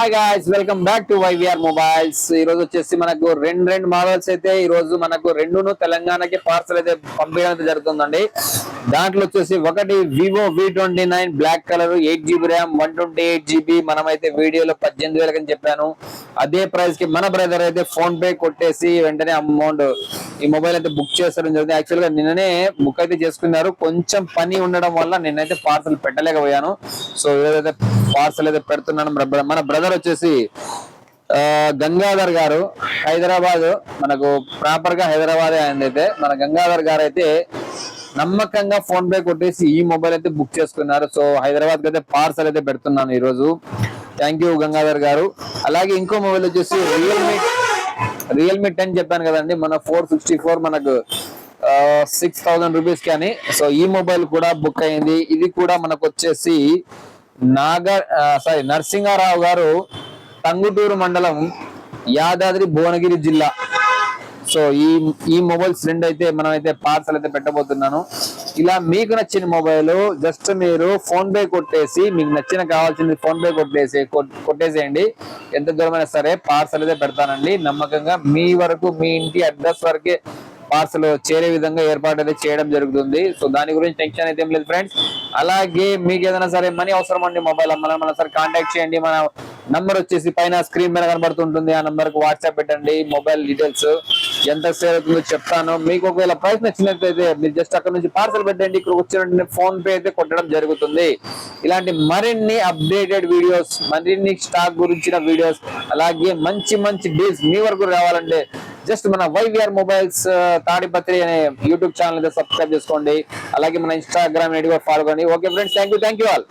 Hi guys welcome back to YVR mobiles ఈ రోజు వచ్చేసి మనకు రెండు రెండు మోడల్స్ అయితే ఈ రోజు మనకు రెండును తెలంగాణకి పార్సల్ అయితే పంపించడం అయితే జరుగుతుందండి. దాంట్లో వచ్చేసి ఒకటి Vivo V twenty nine black colour eight GB RAM one twenty eight GB మనమైతే వీడియోలో పద్దెనిమిది వేలకి చెప్పాను. అదే ప్రైస్కి మన బ్రదర్ అయితే ఫోన్ పే కొట్టేసి వెంటనే అమౌంట్ ఈ మొబైల్ అయితే బుక్ చేస్తారని జరిగింది యాక్చువల్గా నిన్ననే బుక్ అయితే చేసుకున్నారు. కొంచెం పని ఉండడం వల్ల నిన్నైతే పార్సల్ పెట్టలేకపోయాను. సో ఏదైతే పార్సల్ అయితే పెడుతున్నాను మన బ్ర- మన బ్రదర్ వచ్చేసి గంగాధర్ గారు హైదరాబాద్ మనకు ప్రాపర్గా హైదరాబాద్ ఆయన అయితే. మన గంగాధర్ గారు అయితే నమ్మకంగా ఫోన్ పే కొట్టేసి ఈ మొబైల్ అయితే బుక్ చేసుకున్నారు. సో హైదరాబాద్ అయితే పార్సల్ అయితే పెడుతున్నాను ఈ రోజు థ్యాంక్ యూ గంగాధర్ గారు. అలాగే ఇంకో మొబైల్ వచ్చేసి రియల్మీ రియల్మీ టెన్ చెప్పాను కదండి. మన ఫోర్ సిక్స్టీ ఫోర్ మనకు సిక్స్ థౌసండ్ రూపీస్ కానీ సో ఈ మొబైల్ కూడా బుక్ అయింది. ఇది కూడా మనకు వచ్చేసి నాగర్ సారీ నరసింహారావు గారు టంగుటూరు మండలం యాదాద్రి భువనగిరి జిల్లా. సో ఈ ఈ మొబైల్స్ రెండు అయితే మనం అయితే పార్సల్ అయితే పెట్టబోతున్నాను. ఇలా మీకు నచ్చిన మొబైల్ జస్ట్ మీరు ఫోన్ పే కొట్టేసి మీకు నచ్చిన కావాల్సింది ఫోన్ పే కొట్టేసి కొట్టేసేయండి. ఎంత దూరమైనా సరే పార్సల్ అయితే పెడతానండి. నమ్మకంగా మీ వరకు మీ ఇంటి అడ్రస్ వరకే పార్సల్ చేరే విధంగా ఏర్పాటు అయితే చేయడం జరుగుతుంది. సో దాని గురించి టెన్షన్ అయితే ఏం లేదు ఫ్రెండ్స్. అలాగే మీకు ఏదైనా సరే మనీ అవసరం అండి మొబైల్ అమ్మాలని మన సరే కాంటాక్ట్ చేయండి. మన నంబర్ వచ్చేసి పైన స్క్రీన్ మీద కనబడుతుంటుంది. ఆ నంబర్కు వాట్సాప్ పెట్టండి మొబైల్ డీటెయిల్స్ ఎంత సేల్ అవుతుందో చెప్తాను. మీకు ఒకవేళ ప్రైస్ నచ్చినట్లయితే మీరు జస్ట్ అక్కడ నుంచి పార్సల్ పెట్టండి. ఇక్కడ వచ్చిన ఫోన్ పే అయితే కొట్టడం జరుగుతుంది. ఇలాంటి మరిన్ని అప్డేటెడ్ వీడియోస్ మరిన్ని స్టాక్ గురించిన వీడియోస్ అలాగే మంచి మంచి డీల్స్ మీ వరకు రావాలంటే జస్ట్ మన వైవిఆర్ మొబైల్స్ uh, తాడిపత్రి అనే యూట్యూబ్ ఛానల్ అయితే సబ్స్క్రైబ్ చేసుకోండి. అలాగే మన ఇన్స్టాగ్రామ్ ఐడి కూడా ఫాలో కండి. Okay friends thank you thank you all